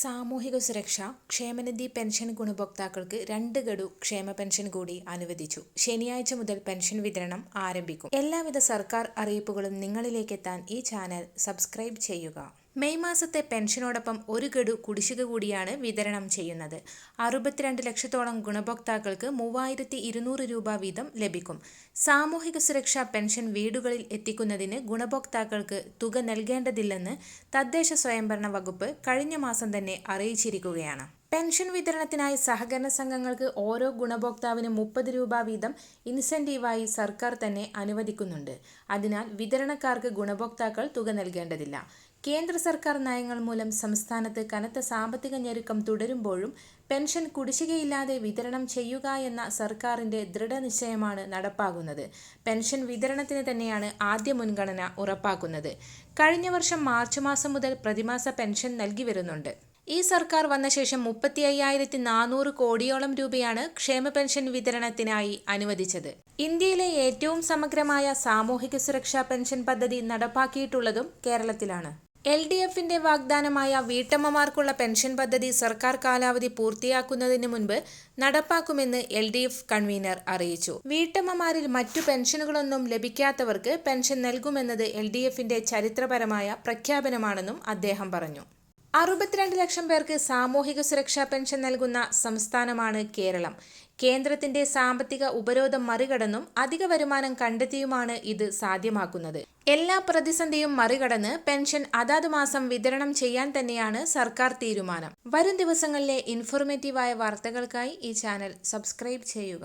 സാമൂഹിക സുരക്ഷ ക്ഷേമനിധി പെൻഷൻ ഗുണഭോക്താക്കൾക്ക് രണ്ട് ഗഡു ക്ഷേമ പെൻഷൻ കൂടി അനുവദിച്ചു. ശനിയാഴ്ച മുതൽ പെൻഷൻ വിതരണം ആരംഭിക്കും. എല്ലാവിധ സർക്കാർ അറിയിപ്പുകളും നിങ്ങളിലേക്കെത്താൻ ഈ ചാനൽ സബ്സ്ക്രൈബ് ചെയ്യുക. മെയ് മാസത്തെ പെൻഷനോടൊപ്പം ഒരു ഗഡു കുടിശ്ശിക കൂടിയാണ് വിതരണം ചെയ്യുന്നത്. അറുപത്തിരണ്ട് ലക്ഷത്തോളം ഗുണഭോക്താക്കൾക്ക് മൂവായിരത്തി ഇരുന്നൂറ് രൂപ വീതം ലഭിക്കും. സാമൂഹിക സുരക്ഷാ പെൻഷൻ വീടുകളിൽ എത്തിക്കുന്നതിന് ഗുണഭോക്താക്കൾക്ക് തുക നൽകേണ്ടതില്ലെന്ന് തദ്ദേശ സ്വയംഭരണ വകുപ്പ് കഴിഞ്ഞ മാസം തന്നെ അറിയിച്ചിരിക്കുകയാണ്. പെൻഷൻ വിതരണത്തിനായി സഹകരണ സംഘങ്ങൾക്ക് ഓരോ ഗുണഭോക്താവിന് മുപ്പത് രൂപ വീതം ഇൻസെന്റീവായി സർക്കാർ തന്നെ അനുവദിക്കുന്നുണ്ട്. അതിനാൽ വിതരണക്കാർക്ക് ഗുണഭോക്താക്കൾ തുക നൽകേണ്ടതില്ല. കേന്ദ്ര സർക്കാർ നയങ്ങൾ മൂലം സംസ്ഥാനത്ത് കനത്ത സാമ്പത്തിക ഞെരുക്കം തുടരുമ്പോഴും പെൻഷൻ കുടിശ്ശികയില്ലാതെ വിതരണം ചെയ്യുക എന്ന സർക്കാരിന്റെ ദൃഢനിശ്ചയമാണ് നടപ്പാകുന്നത് പെൻഷൻ വിതരണത്തിന് തന്നെയാണ് ആദ്യ മുൻഗണന ഉറപ്പാക്കുന്നത്. കഴിഞ്ഞ വർഷം മാർച്ച് മാസം മുതൽ പ്രതിമാസ പെൻഷൻ നൽകി വരുന്നുണ്ട്. ഈ സർക്കാർ വന്ന ശേഷം മുപ്പത്തി അയ്യായിരത്തി നാനൂറ് കോടിയോളം രൂപയാണ് ക്ഷേമ പെൻഷൻ വിതരണത്തിനായി അനുവദിച്ചത്. ഇന്ത്യയിലെ ഏറ്റവും സമഗ്രമായ സാമൂഹിക സുരക്ഷാ പെൻഷൻ പദ്ധതി നടപ്പാക്കിയിട്ടുള്ളതും കേരളത്തിലാണ്. എൽ ഡി എഫിന്റെ വാഗ്ദാനമായ വീട്ടമ്മമാർക്കുള്ള പെൻഷൻ പദ്ധതി സർക്കാർ കാലാവധി പൂർത്തിയാക്കുന്നതിന് മുൻപ് നടപ്പാക്കുമെന്ന് എൽ ഡി എഫ് കൺവീനർ അറിയിച്ചു. വീട്ടമ്മമാരിൽ മറ്റു പെൻഷനുകളൊന്നും ലഭിക്കാത്തവർക്ക് പെൻഷൻ നൽകുമെന്നത് എൽ ഡി എഫിന്റെ ചരിത്രപരമായ പ്രഖ്യാപനമാണെന്നും അദ്ദേഹം പറഞ്ഞു. അറുപത്തിരണ്ട് ലക്ഷം പേർക്ക് സാമൂഹിക സുരക്ഷാ പെൻഷൻ നൽകുന്ന സംസ്ഥാനമാണ് കേരളം. കേന്ദ്രത്തിന്റെ സാമ്പത്തിക ഉപരോധം മറികടന്നും അധിക വരുമാനം കണ്ടെത്തിയുമാണ് ഇത് സാധ്യമാക്കുന്നത്. എല്ലാ പ്രതിസന്ധിയും മറികടന്ന് പെൻഷൻ അതാത് മാസം വിതരണം ചെയ്യാൻ തന്നെയാണ് സർക്കാർ തീരുമാനം. വരും ദിവസങ്ങളിലെ ഇൻഫോർമേറ്റീവായ വാർത്തകൾക്കായി ഈ ചാനൽ സബ്സ്ക്രൈബ് ചെയ്യുക.